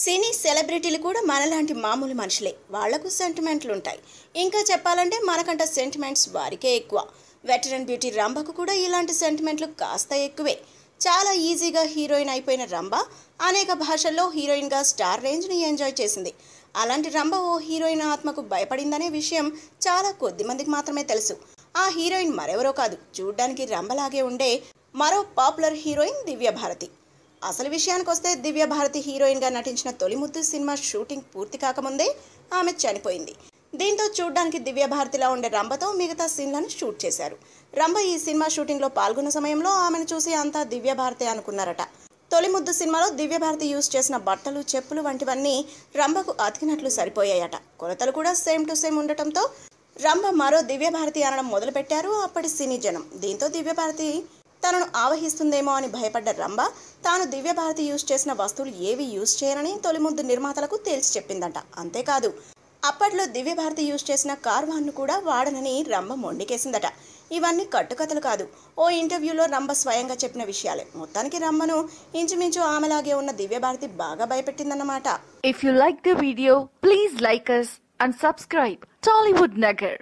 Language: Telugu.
సినీ సెలబ్రిటీలు కూడా మనలాంటి మామూలు మనుషులే. వాళ్ళకు సెంటిమెంట్లు ఉంటాయి ఇంకా చెప్పాలంటే మనకంట సెంటిమెంట్స్ వారికే ఎక్కువ. వెటరన్ బ్యూటీ రంభకు కూడా ఇలాంటి సెంటిమెంట్లు కాస్త ఎక్కువే. చాలా ఈజీగా హీరోయిన్ అయిపోయిన రంభ అనేక భాషల్లో హీరోయిన్గా స్టార్ రేంజ్ని ఎంజాయ్ చేసింది. అలాంటి రంభ ఓ హీరోయిన్ ఆత్మకు భయపడిందనే విషయం చాలా కొద్ది మందికి మాత్రమే తెలుసు. ఆ హీరోయిన్ మరెవరో కాదు. చూడ్డానికి రంభలాగే ఉండే మరో పాపులర్ హీరోయిన్ దివ్య భారతి అసలు విషయానికి వస్తే దివ్య భారతి హీరోయిన్గా నటించిన తొలి ముద్దు సినిమా షూటింగ్ పూర్తి కాకముందే ఆమె చనిపోయింది. దీంతో చూడ్డానికి దివ్య భారతిలా ఉండే రంభతో మిగతా సీన్లను షూట్ చేశారు. రంభ ఈ సినిమా షూటింగ్లో పాల్గొన్న సమయంలో ఆమెను చూసి అంతా దివ్య భారతి అనుకున్నారట. తొలి ముద్దు సినిమాలో దివ్య భారతి యూజ్ చేసిన బట్టలు చెప్పులు వంటివన్నీ రంభకు అతికినట్లు సరిపోయాయట. కొలతలు కూడా సేమ్ టు సేమ్ ఉండటంతో రంభ మరో దివ్య భారతి అనడం మొదలుపెట్టారు అప్పటి సినీ జనం. దీంతో దివ్య భారతి తనను ఆవహిస్తుందేమో అని భయపడ్డ రంభ తాను దివ్య భారతి యూజ్ చేసిన వస్తువులు ఏవి యూజ్ చేయరని తొలిముద్దు నిర్మాతలకు తేల్చి చెప్పిందంట. అంతేకాదు అప్పట్లో దివ్య భారతి యూజ్ చేసిన కార్వాన్ను కూడా వాడనని రంభ మొండికేసిందట. ఇవన్నీ కట్టుకథలు కాదు. ఓ ఇంటర్వ్యూలో రంభ స్వయంగా చెప్పిన విషయాలే. మొత్తానికి రంభను ఇంచుమించు ఆమెలాగే ఉన్న దివ్య భారతి బాగా భయపెట్టిందన్నమాట. If you like the video please like us and subscribe Tollywood Nagar